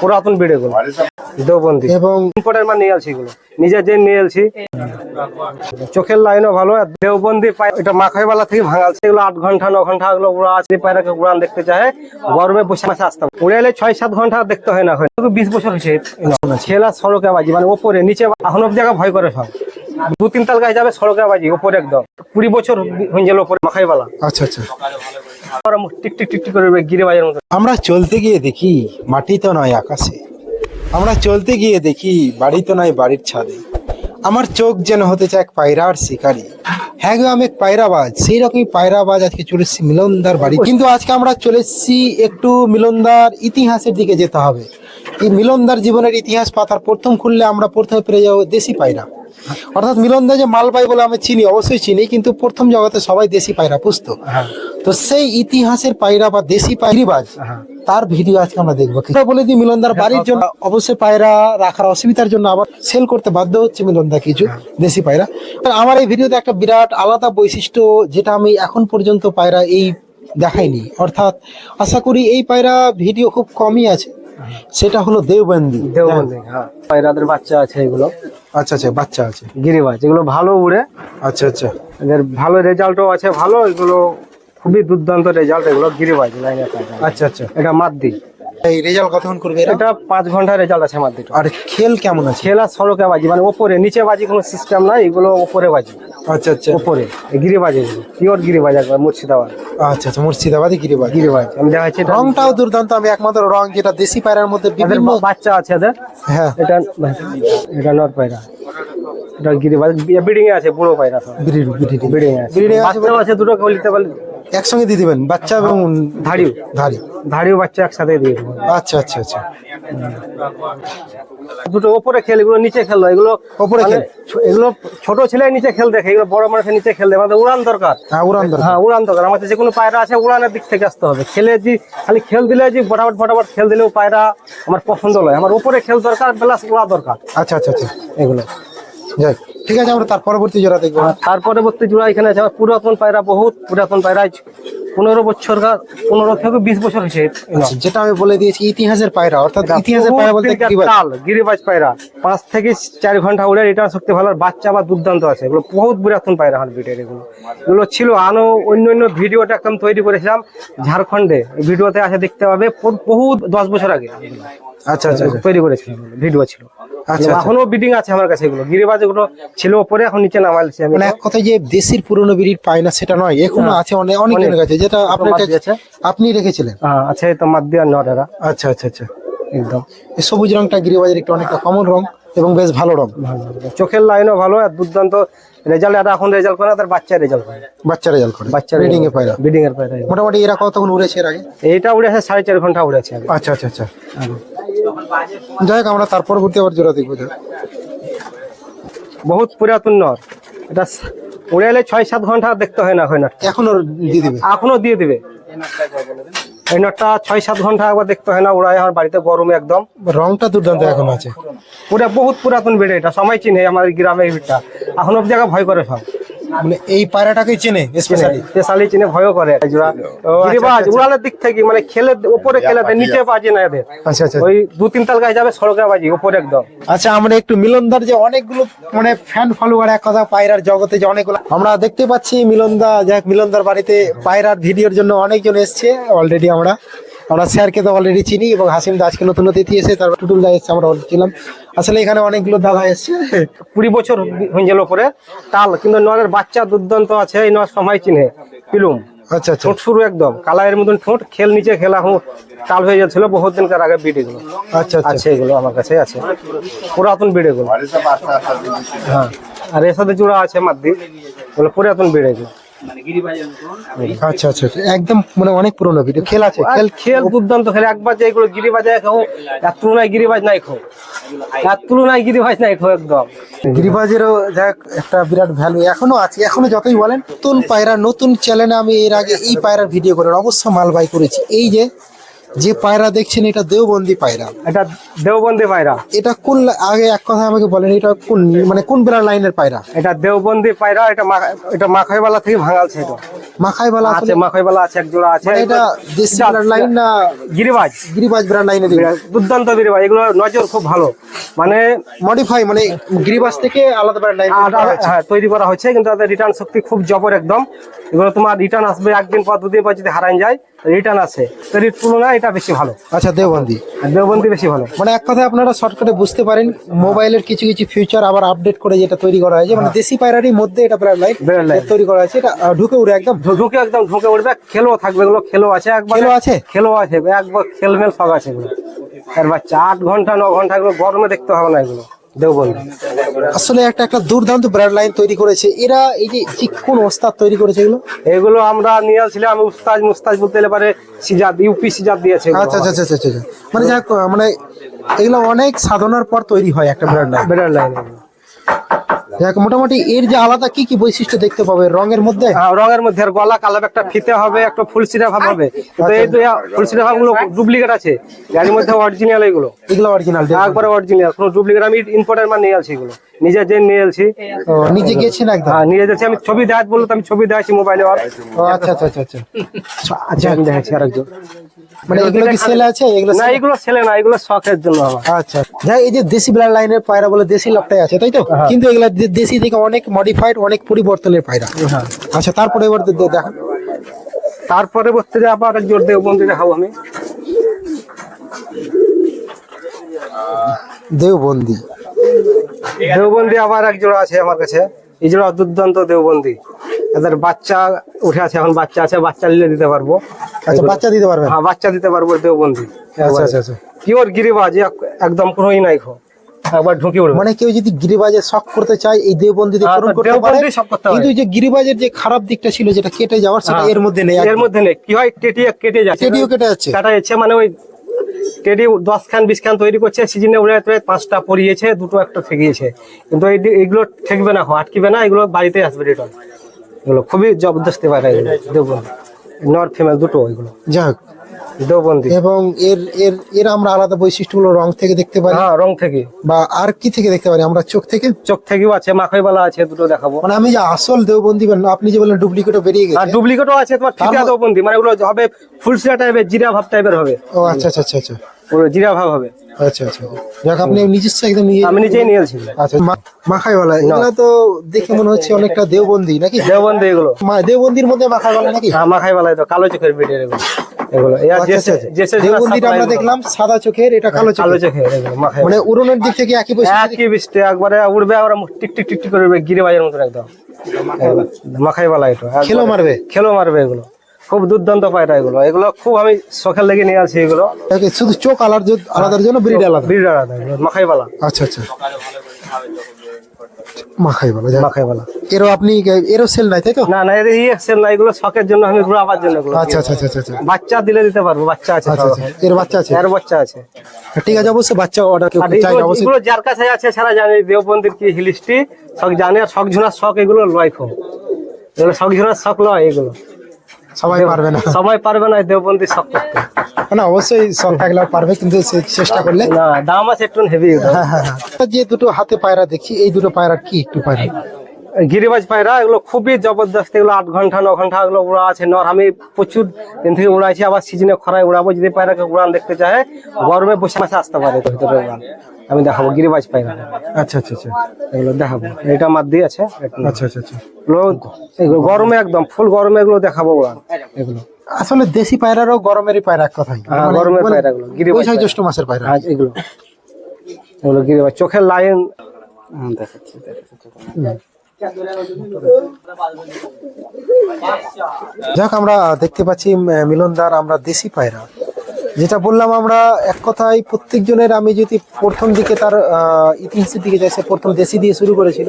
পুরাতন বিড়ে গুলো। দেওবন্দি। এবং ইম্পোর্টের মাল নিয়ে আসছি এগুলো নিজে যে নিয়ে আসছি চোখের লাইনও ভালো আর দেওবন্দি এটা মাখাইবালা থেকে ভাঙালছে এগুলো আট ঘণ্টা ন ঘণ্টা এগুলো উড়া আছে পায়রাকে উড়ান দেখতে চায়। গরমে বসে মাসে আসতাম উড়াইলে ছয় সাত ঘণ্টা দেখতে হয় না হয় বিশ বছর হয়েছে। ছেলা সড়কে বাজি মানে ওপরে নিচে এখন অব্দি জায়গা ভয় করে সব। দু তিন তাল গাছ যাবে সড়কে বাজি ওপরে একদম। কুড়ি বছর হয়ে গেল ওপরে মাখাইবালা আচ্ছা আচ্ছা। আর টিক টিক টিক টিক করে গিরে বাজার মতো। আমরা চলতে গিয়ে দেখি মাটি তো নয় আকাশে। আমরা চলতে গিয়ে দেখি বাড়ি তো নয় বাড়ির ছাদে। আমার চোখ যেন হতে চায় এক পায়রার শিকারি। হ্যাঁ গো আমি এক পায়রাবাজ। সেই রকমই পায়রাবাজ আজকে চলে এসেছি মিলনদার বাড়ি। কিন্তু আজকে আমরা চলে এসেছি একটু মিলনদার ইতিহাসের দিকে যেতে হবে। এই মিলনদার জীবনের ইতিহাস পাতার প্রথম খুললে আমরা প্রথমে পেরে যাব দেশি পায়রা। অর্থাৎ মিলনদা যে মালবাই বলে আমি চিনি অবশ্যই চিনি কিন্তু প্রথম জগতে সবাই দেশি পায়রা পুষতো। তো সেই ইতিহাসের পায়রা বা দেশি পায়রিবাজ তার ভিডিও আজকে আমরা দেখব। বলে দিই মিলনদার বাড়ির জন্য অবশ্যই পায়রা রাখার অসুবিধার জন্য আবার সেল করতে বাধ্য হচ্ছে মিলনদা কিছু দেশি পায়রা। আমার এই ভিডিওতে একটা বিরাট আলাদা বৈশিষ্ট্য যেটা আমি এখন পর্যন্ত পায়রা এই দেখাইনি। অর্থাৎ আশা করি এই পায়রা ভিডিও খুব কমই আছে। সেটা হলো দেওবন্দি। দেওবন্দি হ্যাঁ। পায়রাদের বাচ্চা আছে এগুলো। আচ্ছা আচ্ছা বাচ্চা আছে। গিরিবাজ এগুলো ভালো উড়ে। আচ্ছা আচ্ছা। এদের ভালো রেজাল্টও আছে ভালো এগুলো খুবই দুর্দান্ত রেজাল্ট এগুলো গিরিবাজ লাইনে আচ্ছা আচ্ছা। এটা মাদ্দি। এই রেজাল্ট কতক্ষণ করবে এরা? এটা পাঁচ ঘণ্টা রেজাল্ট আছে মাদ্দিটা আর খেল কেমন আছে? ছেলা সড়কে বাজি মানে ওপরে নিচে বাজি কোনো সিস্টেম নাই এগুলো ওপরে বাজি। আচ্ছা আচ্ছা। ওপরে গিরিবাজ এগুলো পিওর গিরিবাজ একবার মুর্শিদাবাদ। আচ্ছা আচ্ছা মুর্শিদাবাদী গিরিবাজ। গিরিবাজ আমি দেখাচ্ছি রংটাও দুর্দান্ত আমি একমাত্র রং যেটা দেশি পায়রার মধ্যে বিভিন্ন বাচ্চা আছে এদের? হ্যাঁ। এটা এটা নর পায়রা। এটা গিরিবাজ বিডিং এ আছে বুড়ো পায়রা ব্রিড বিডিং আছে। এ আছে দুটো বলতে পারলে একসঙ্গে দিয়ে দিবেন বাচ্চা এবং ধাড়িও। ধারি ধাড়িও বাচ্চা একসাথে দিয়ে দেবেন। আচ্ছা আচ্ছা আচ্ছা। দুটো ওপরে খেল এগুলো নিচে খেললো এগুলো ওপরে মানে খেল? এগুলো ছোট ছেলে নিচে খেল দেখে এগুলো বড় মানুষের নিচে খেল দেখে আমাদের উড়ান দরকার। হ্যাঁ উড়ান দরকার। হ্যাঁ উড়ান দরকার। আমাদের যে কোনো পায়রা আছে উড়ানের দিক থেকে আসতে হবে। খেলে যে খালি খেল দিলে যে ফটাফট ফটাফট খেল দিলেও পায়রা আমার পছন্দ নয়। আমার উপরে খেল দরকার প্লাস উড়া দরকার। আচ্ছা আচ্ছা আচ্ছা। এগুলো। যাক ঠিক আছে আমরা তার পরবর্তী জোড়া দেখব। আর তার পরবর্তী জোড়া এখানে আছে আমার পুরাতন পায়রা বহুত পুরাতন পায়রা পনেরো বছর পনেরো থেকে বিশ বছর হয়েছে। আচ্ছা, যেটা আমি বলে দিয়েছি ইতিহাসের পায়রা অর্থাৎ ইতিহাসের পায়রা বলতে গিরিবাজ। পায়রা। পাঁচ থেকে চার ঘণ্টা উড়ে রিটার্ন শক্তি ভালো বাচ্চা বা দুর্দান্ত আছে। এগুলো বহুত পুরাতন পায়রা হার বিটের এগুলো। এগুলো ছিল আরও অন্য অন্য ভিডিওটা একদম তৈরি করেছিলাম ঝাড়খণ্ডে। ভিডিওতে আছে দেখতে পাবে বহুত দশ বছর আগে। আচ্ছা আচ্ছা আচ্ছা। তৈরি করেছিলাম ভিডিও ছিল। আচ্ছা। এখনও বিডিং আছে আমার কাছে এগুলো। গিরিবাজ এগুলো ছিল ওপরে এখন নিচে নামাইছি আমি। মানে এক কথায় যে দেশির পুরনো বিড়ির পায়না সেটা নয়। এখনও আছে অনেক অনেকের কাছে যেটা আপনার কাছে। আপনি রেখেছিলেন। হ্যাঁ আছে তো মাদ্দি আর নরেরা। আচ্ছা আচ্ছা আচ্ছা। একদম। এই সবুজ রংটা গিরিবাজের একটু অনেকটা কমন রং এবং বেশ ভালো রং। ভালো। চোখের লাইনও ভালো আর দুর্দান্ত রেজাল্ট আর এখন রেজাল্ট করে তার বাচ্চা রেজাল্ট করে। বাচ্চা রেজাল্ট করে। বাচ্চা ব্রিডিং এ পায়রা। ব্রিডিং এর পায়রা। মোটামুটি এরা কতক্ষণ উড়েছে এর আগে? এইটা উড়েছে সাড়ে চার ঘণ্টা উড়েছে। আচ্ছা আচ্ছা আচ্ছা। যাই হোক আমরা তার পরবর্তী আবার জোড়া দেখব। বহুত পুরাতন নর। এটা স- উড়ে এলে ছয় সাত ঘণ্টা দেখতে হয় না হয় না। এখনও দিয়ে দিবে। এখনও দিয়ে দিবে। এই নটটা ছয় সাত ঘণ্টা একবার দেখতে হয় না উড়ায় আমার বাড়িতে গরমে একদম। রংটা দুর্দান্ত এখন আছে। পুরা বহুত পুরাতন বেড়ে এটা সময় চিনে আমাদের গ্রামে ভিড়টা এখন অব জায়গা ভয় করে সব। মানে এই পায়রাটাকে চেনে স্পেশালি। স্পেশালি চিনে ভয়ও করে। জোড়া। গিরিবাজ, উড়ালের দিক থেকে মানে খেলে উপরে খেলে নিচে বাজে না এদের। আচ্ছা আচ্ছা। ওই দু তিন তাল গাছ যাবে সড়কে বাজি উপরে একদম। আচ্ছা আমরা একটু মিলনদার যে অনেকগুলো মানে ফ্যান ফলোয়ার এক কথা পায়রার জগতে যে অনেকগুলো আমরা দেখতে পাচ্ছি মিলনদা যাক মিলনদার বাড়িতে পায়রার ভিডিওর জন্য অনেকজন এসছে অলরেডি আমরা। আমরা স্যারকে তো অলরেডি চিনি এবং হাসিম দা আজকে নতুন অতিথি এসে তারপর টুটুল দা এসছে আমরা ছিলাম আসলে এখানে অনেকগুলো দাদা এসছে। কুড়ি বছর হয়ে গেল পরে। তাল কিন্তু নরের বাচ্চা দুর্দান্ত আছে এই নর সময় চিনে। পিলুম। আচ্ছা আচ্ছা। ঠোঁট শুরু একদম। কালাইয়ের মতন ঠোঁট খেল নিচে খেলা তাল হয়ে যাচ্ছিল বহুত দিনকার আগে বিট এগুলো। আচ্ছা আচ্ছা। এগুলো আমার কাছে আছে। পুরাতন বিট এগুলো। হ্যাঁ। আর এর সাথে জোড়া আছে মাদ্দি ওগুলো পুরাতন বিট এগুলো। আচ্ছা আচ্ছা আচ্ছা। একদম মানে অনেক পুরনো ভিডিও। খেল আছে খেল খেল দুর্দান্ত খেলে একবার যে এগুলো গিরিবাজ খাও তুলনায় গিরিবাজ নাই খাও এক তুলনায় গিরিবাজ নাই খাও একদম। গিরিবাজেরও যাক একটা বিরাট ভ্যালু এখনও আছে এখনও যতই বলেন নতুন পায়রা নতুন চ্যানেলে আমি এর আগে এই পায়রার ভিডিও করেন অবশ্য মালবাই করেছি। এই যে যে পায়রা দেখছেন এটা দেওবন্দি পায়রা। এটা দেওবন্দি পায়রা। এটা কোন আগে এক কথা আমাকে বলেন এটা কোন মানে কোন বেলার লাইনের পায়রা? এটা দেওবন্দি পায়রা এটা এটা মাখাইবালা থেকে ভাঙালছে এটা মাখাই বেলা আছে মাখাইবালা আছে এক জোড়া আছে। মানে এটা দেশি লাইন না গিরিবাজ? গিরিবাজ বেলার লাইনে দুর্দান্ত গিরিবাজ এগুলো নজর খুব ভালো। মানে মডিফাই মানে গিরিবাজ থেকে আলাদা বেলার লাইন হ্যাঁ তৈরি করা হচ্ছে কিন্তু তাদের রিটার্ন শক্তি খুব জবর একদম। এগুলো তোমার রিটার্ন আসবে একদিন পর দুদিন পর যদি হারান যায় রিটার্ন তো এর তুলনায় এটা বেশি ভালো। আচ্ছা দেওবন্দি। আর দেওবন্দি বেশি ভালো। মানে এক কথায় আপনারা শর্টকাটে বুঝতে পারেন মোবাইলের কিছু কিছু ফিউচার আবার আপডেট করে যেটা তৈরি করা হয়েছে। মানে দেশি পায়রারই মধ্যে এটা প্রায় লাইট। তৈরি করা হয়েছে। এটা ঢুকে উড়ে একদম। ঢুকে একদম ঢুকে উঠবে খেলো থাকবে এগুলো খেলো আছে একবার। খেলো আছে? খেলো আছে। একবার খেলমেল সব আছে এগুলো। আর বাচ্চা আট ঘণ্টা ন ঘণ্টা এগুলো গরমে দেখতে হবে না এগুলো। দেওবন্দি। আসলে একটা একটা দুর্দান্ত ব্র্যান্ড লাইন তৈরি করেছে। এরা এই যে কোন ওস্তাদ তৈরি করেছে এগুলো? এগুলো আমরা নিয়ে আসছিলাম আমি উস্তাজ মুস্তাজ বলতে পারে সিজাদ ইউপি সিজাদ দিয়েছে আচ্ছা আচ্ছা আচ্ছা আচ্ছা আচ্ছা। মানে যাক মানে এগুলো অনেক সাধনার পর তৈরি হয় একটা ব্র্যান্ড লাইন ব্র্যান্ড লাইন যাক মোটামুটি এর যে আলাদা কি কি বৈশিষ্ট্য দেখতে পাবে? রঙের মধ্যে? রঙের মধ্যে আর গলা কালো একটা ফিতে হবে একটা ফুলসিরা ভাব হবে। এই তো ফুলসিরা ভাবগুলো ডুপ্লিকেট আছে। গাড়ির মধ্যে অরিজিনাল এগুলো। এগুলো অরিজিনাল একবারে অরিজিনাল কোনো ডুপ্লিকেট আমি ইম্পোর্টের মাল নিয়ে আসছি এগুলো। নিজে যে নিয়ে আসছি নিজে গেছেন একদম? হ্যাঁ নিয়ে যাচ্ছি আমি ছবি দেখাত বলল তো আমি ছবি দেখাচ্ছি মোবাইলে আচ্ছা আচ্ছা আচ্ছা আচ্ছা। আচ্ছা আমি দেখাচ্ছি আরেকজন। মানে এগুলো কি সেল আছে? এগুলো না এগুলো না এগুলো শখের জন্য আমার। আচ্ছা। যাই এই যে দেশি ব্লাড লাইনের পায়রা বলে দেশি লকটাই আছে তাই তো? কিন্তু এগুলা দেশি থেকে অনেক মডিফাইড অনেক পরিবর্তনের পায়রা। আচ্ছা তারপরে এবার দে- দে- দেখান তারপরে বসতে যে আবার জোর দেব বন্ধু দেখাবো আমি। দেওবন্দি দেওবন্দি আবার এক জোড়া আছে আমার কাছে। এই জোড়া দুর্দান্ত দেওবন্দি এদের বাচ্চা উঠে আছে এখন বাচ্চা আছে বাচ্চা নিলে দিতে পারব। আচ্ছা বাচ্চা দিতে পারবেন হ্যাঁ বাচ্চা দিতে পারব দেওবন্দি। আচ্ছা আচ্ছা আচ্ছা। পিওর গিরিবাজ এক- একদম কোনোই নাই খো একবার ঢুকে উঠবে। মানে কেউ যদি গিরিবাজের শখ করতে চায় এই দেওবন্দি দিয়ে হ্যাঁ, পূরণ করতে পারে। কিন্তু যে গিরিবাজের যে খারাপ দিকটা ছিল যেটা কেটে যাওয়ার সেটা হ্যাঁ। এর মধ্যে নেই এর মধ্যে নেই। কি হয়? কেটে কেটে যাচ্ছে। টেডিও কেটে যাচ্ছে। কাটা যাচ্ছে মানে ওই টেডি দশ খান বিশ খান তৈরি করছে সিজনে উড়ে প্রায় পাঁচটা পরিয়েছে দুটো একটা ঠেকিয়েছে। কিন্তু এইগুলো ঠেকবে না আটকিবে না এগুলো বাড়িতে আসবে রিটার্ন এগুলো খুবই জবরদস্তি পারে এগুলো দেববন্দি নর ফিমেল দুটো এগুলো যাক। দেববন্দি এবং এর এর এর আমরা আলাদা বৈশিষ্ট্যগুলো রং থেকে দেখতে পারি? হ্যাঁ রং থেকে। বা আর কি থেকে দেখতে পারি? আমরা চোখ থেকে? চোখ থেকেও আছে মাখাইবালা আছে দুটো দেখাবো। মানে আমি যে আসল দেওবন্দি বলেন আপনি যে বললেন ডুপ্লিকেটও বেরিয়ে আর গেছে ডুপ্লিকেটও আছে তোমার ফিতা দেববন্দি মানে ওগুলো হবে ফুলসিয়া টাইপের জিরা ভাব টাইপের হবে। ও আচ্ছা আচ্ছা আচ্ছা। ওগুলো জিরা ভাব হবে। আচ্ছা আচ্ছা। যাক আপনি নিজস্ব একদম আমি নিজেই নিয়েছি। আচ্ছা মাখাইওয়ালা এগুলো তো দেখে মনে হচ্ছে অনেকটা দেওবন্দি নাকি? দেববন্দি এগুলো। মা- দেওবন্দির মধ্যে মাখাইওয়ালা নাকি? হ্যাঁ মাখাইবালা তো কালো চোখের বেটের এগুলো। এগুলো আচ্ছা, আচ্ছা, আচ্ছা। দেওবন্দিটা আমরা দেখলাম সাদা চোখের এটা কালো কালো চোখের। মাখাই মানে উড়নের দিক থেকে একই বৈশিষ্ট্য একই বৃষ্টি একবারে উড়বে আর টিক টিক টিক টিক করে উড়বে গিরে বাজার মতন একদম। মাখাইবালা এটা একবারে। খেলো মারবে? খেলো মারবে এগুলো। খুব দুর্দান্ত পায়রা এগুলো। এগুলো খুব আমি শখের লেগে নিয়ে আসি এগুলো। শুধু চোখ আলাদা আলাদার জন্য ব্রিড আলাদা? ব্রিড আলাদা এগুলো মাখাইবালা আচ্ছা আচ্ছা। মাখাইওয়ালা এরও আপনি এরও সেল নাই তাই তো? না না ইয়ে সেল না এগুলো শখের জন্য আমি জন্য এগুলো। আচ্ছা আচ্ছা আচ্ছা আচ্ছা। বাচ্চা দিলে দিতে পারব বাচ্চা আছে আচ্ছা আচ্ছা। এর বাচ্চা আছে? এর বাচ্চা আছে। ঠিক আছে অবশ্যই বাচ্চা অর্ডার কেউ চাই এগুলো- অবশ্যই। এগুলো যার কাছে আছে সারা জানে দেববন্দির কি হিলিস্টি শখ জানে আর শখ ঝুনার শখ এগুলো লয় খুব। এগুলো শখ ঝুনার শখ লয় এগুলো। সবাই পারবে না। সবাই পারবে না এই দেববন্দির শখ করতে না অবশ্যই সব থাকলে পারবে কিন্তু চেষ্টা করলে না দাম আছে একটু হেভি যে দুটো হাতে পায়রা দেখি এই দুটো পায়রা কি একটু পায়রা? গিরিবাজ পায়রা এগুলো খুবই জবরদস্ত এগুলো আট ঘণ্টা ন ঘণ্টা এগুলো উড়া আছে। নর আমি প্রচুর দিন থেকে উড়াইছি আবার সিজনে খরায় উড়াবো যদি পায়রাকে উড়ান দেখতে চায় গরমে বসে মাসে আসতে পারে। ভিতরে উড়ান আমি দেখাবো গিরিবাজ পায়রা। আচ্ছা আচ্ছা আচ্ছা। এগুলো দেখাবো। এটা মার দিয়ে আছে। আচ্ছা আচ্ছা আচ্ছা। এগুলো গরমে একদম ফুল গরমে এগুলো দেখাবো এগুলো। আসলে দেশি পায়রারও গরমেরই পায়রা এক কথাই। হ্যাঁ, মানে- গরমের মানে পায়রাগুলো, গিরিবাজ জ্যৈষ্ঠ মাসের পায়রা। আজ এগুলো। এগুলো গিরিবাজ চোখের লাইন যাক আমরা দেখতে পাচ্ছি মিলনদার আমরা দেশি পায়রা। যেটা বললাম আমরা, এক কথায় প্রত্যেকজনের, আমি যদি প্রথম দিকে তার ইতিহাসের দিকে যাই, সে প্রথম দেশি দিয়ে শুরু করেছিল।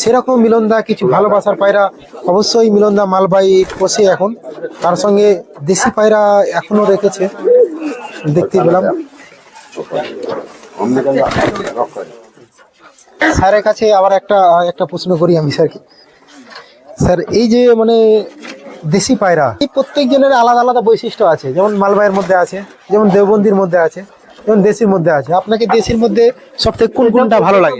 সেরকম মিলনদা কিছু ভালোবাসার পায়রা, অবশ্যই মিলনদা মালবাই পোষে এখন। তার সঙ্গে দেশি পায়রা এখনও রেখেছে, দেখতে পেলাম। স্যারের কাছে আবার একটা একটা প্রশ্ন করি আমি, স্যারকে। স্যার, এই যে মানে দেশি পায়রা। এই প্রত্যেক আলাদা আলাদা বৈশিষ্ট্য আছে। যেমন মালবাইয়ের মধ্যে আছে, যেমন দেওবন্দির মধ্যে আছে, যেমন দেশির মধ্যে আছে। আপনাকে দেশির মধ্যে সব থেকে কোন কোনটা ভালো লাগে?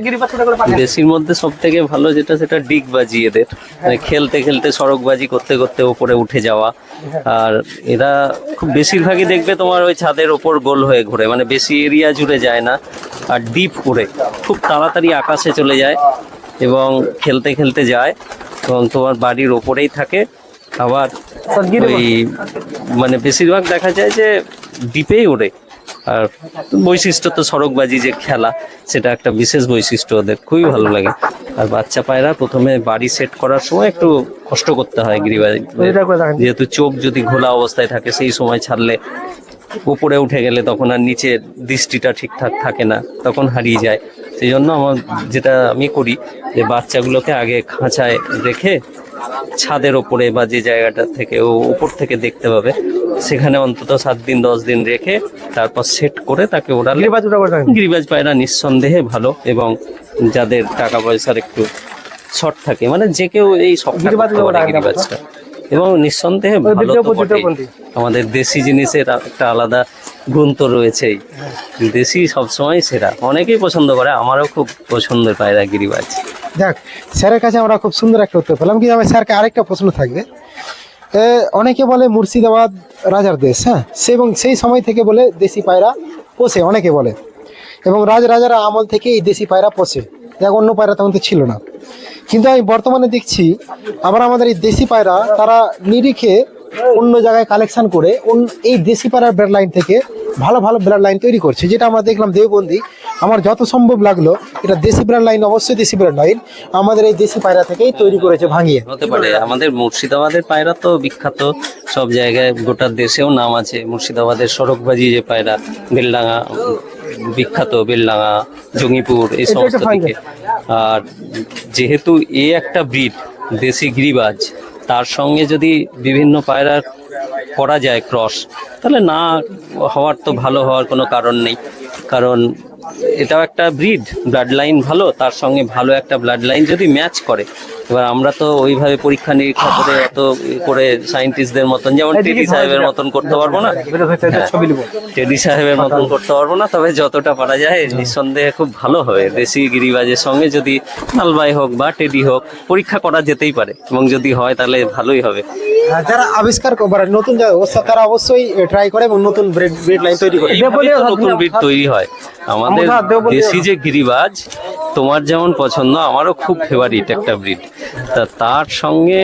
দেশির মধ্যে সব থেকে ভালো যেটা, সেটা ডিগবাজি এদের। মানে খেলতে খেলতে সড়কবাজি করতে করতে ওপরে উঠে যাওয়া। আর এরা খুব বেশিরভাগই দেখবে তোমার ওই ছাদের ওপর গোল হয়ে ঘুরে। মানে বেশি এরিয়া জুড়ে যায় না, আর ডিপ উড়ে। খুব তাড়াতাড়ি আকাশে চলে যায় এবং খেলতে খেলতে যায় এবং তোমার বাড়ির ওপরেই থাকে। আবার ওই মানে বেশিরভাগ দেখা যায় যে ডিপেই ওড়ে। আর বৈশিষ্ট্য তো সড়কবাজি যে খেলা সেটা একটা বিশেষ বৈশিষ্ট্য ওদের খুবই ভালো লাগে। আর বাচ্চা পায়রা প্রথমে বাড়ি সেট করার সময় একটু কষ্ট করতে হয় গিরিবাজি যেহেতু চোখ যদি ঘোলা অবস্থায় থাকে সেই সময় ছাড়লে উপরে উঠে গেলে তখন আর নিচে দৃষ্টিটা ঠিকঠাক থাকে না তখন হারিয়ে যায়। সেই জন্য আমার যেটা আমি করি যে বাচ্চাগুলোকে আগে খাঁচায় রেখে ছাদের ওপরে বা যে জায়গাটা থেকে ও উপর থেকে দেখতে পাবে সেখানে অন্তত সাত দিন দশ দিন রেখে তারপর সেট করে তাকে ওরা গিরিবাজ পায়রা নিঃসন্দেহে ভালো এবং যাদের টাকা পয়সার একটু শর্ট থাকে মানে যে কেউ এই সব গিরিবাজটা। এবং নিঃসন্দেহে। আমাদের দেশি জিনিসের একটা আলাদা গুণ তো রয়েছেই। দেশি সবসময় সেরা। অনেকেই পছন্দ করে আমারও খুব পছন্দের পায়রা গিরিবাজ। যাক স্যারের কাছে আমরা খুব সুন্দর একটা উত্তর পেলাম। কিন্তু আমার স্যারকে আরেকটা প্রশ্ন থাকবে। অনেকে বলে মুর্শিদাবাদ রাজার দেশ হ্যাঁ? সে এবং সেই সময় থেকে বলে দেশি পায়রা পোষে অনেকে বলে। এবং রাজ রাজারা আমল থেকে এই দেশি পায়রা পোষে। দেখ অন্য পায়রা তেমন তো ছিল না। কিন্তু আমি বর্তমানে দেখছি আবার আমাদের এই দেশি পায়রা, তারা নিরিখে অন্য জায়গায় কালেকশন করে এই দেশি পায়রার ব্লাড লাইন থেকে ভালো ভালো ব্লাড লাইন তৈরি করছে। যেটা আমরা দেখলাম দেওবন্দি, আমার যত সম্ভব লাগল, এটা দেশি ব্লাড লাইন অবশ্যই দেশি ব্লাড লাইন আমাদের এই দেশি পায়রা থেকেই তৈরি করেছে, ভাঙিয়ে। হতে পারে, আমাদের মুর্শিদাবাদের পায়রা তো বিখ্যাত, সব জায়গায় গোটা দেশেও নাম আছে, মুর্শিদাবাদের সড়কবাজি যে পায়রা, বেলডাঙ্গা বিখ্যাত বেলডাঙ্গা জঙ্গিপুর এই সমস্ত দিকে। আর যেহেতু এ একটা ব্রিড দেশি গিরিবাজ তার সঙ্গে যদি বিভিন্ন পায়রার করা যায় ক্রস তাহলে না হওয়ার তো ভালো হওয়ার কোনো কারণ নেই। কারণ এটাও একটা ব্রিড ব্লাড লাইন ভালো তার সঙ্গে ভালো একটা ব্লাড লাইন যদি ম্যাচ করে এবার আমরা তো ওইভাবে পরীক্ষা নিরীক্ষা করে এত করে সায়েন্টিস্টদের মতন যেমন টেডি সাহেবের মতন করতে পারব না। নিব টেডি সাহেবের মতন করতে পারব না তবে যতটা পারা যায় নিঃসন্দেহে খুব ভালো হবে দেশি গিরিবাজের সঙ্গে যদি নালবাই হোক বা টেডি হোক পরীক্ষা করা যেতেই পারে এবং যদি হয় তাহলে ভালোই হবে। যারা আবিষ্কার করে নতুন যারা ওস্তাদ তারা অবশ্যই ট্রাই করে এবং নতুন ব্রেড ব্রেড লাইন তৈরি করে। নতুন ব্রিড তৈরি হয়। আমাদের দেশি যে গিরিবাজ তোমার যেমন পছন্দ আমারও খুব ফেভারিট একটা ব্রিড তা তার সঙ্গে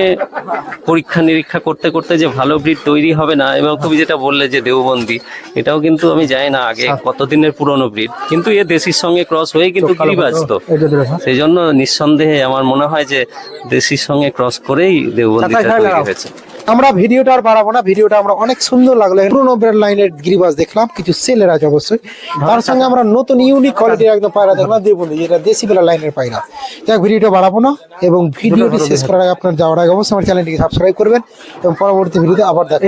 পরীক্ষা নিরীক্ষা করতে করতে যে ভালো ব্রিড তৈরি হবে না এবং তুমি যেটা বললে যে দেওবন্দি এটাও কিন্তু আমি জানি না আগে কতদিনের পুরনো ব্রিড কিন্তু এ দেশির সঙ্গে ক্রস হয়ে কিন্তু গিরিবাজ তো। এটা দিলে হ্যাঁ। সেই জন্য নিঃসন্দেহে আমার মনে হয় যে দেশির সঙ্গে ক্রস করেই দেওবন্দিটা তৈরি হয়েছে। আমরা ভিডিওটা আর বাড়াবো না ভিডিওটা আমরা অনেক সুন্দর লাগল। পুরোনো ব্রেড লাইনের গিরিবাস দেখলাম কিছু সেলের আছে অবশ্যই। তার সঙ্গে আমরা নতুন ইউনিক কোয়ালিটির একদম পায়রা দেখলাম দেবো যেটা দেশি বেলা লাইনের পায়রা। যাক ভিডিওটা বাড়াবো না এবং ভিডিওটি শেষ করার আগে আপনার যাওয়ার আগে অবশ্যই আমার চ্যানেলটিকে সাবস্ক্রাইব করবেন এবং পরবর্তী ভিডিওতে আবার দেখা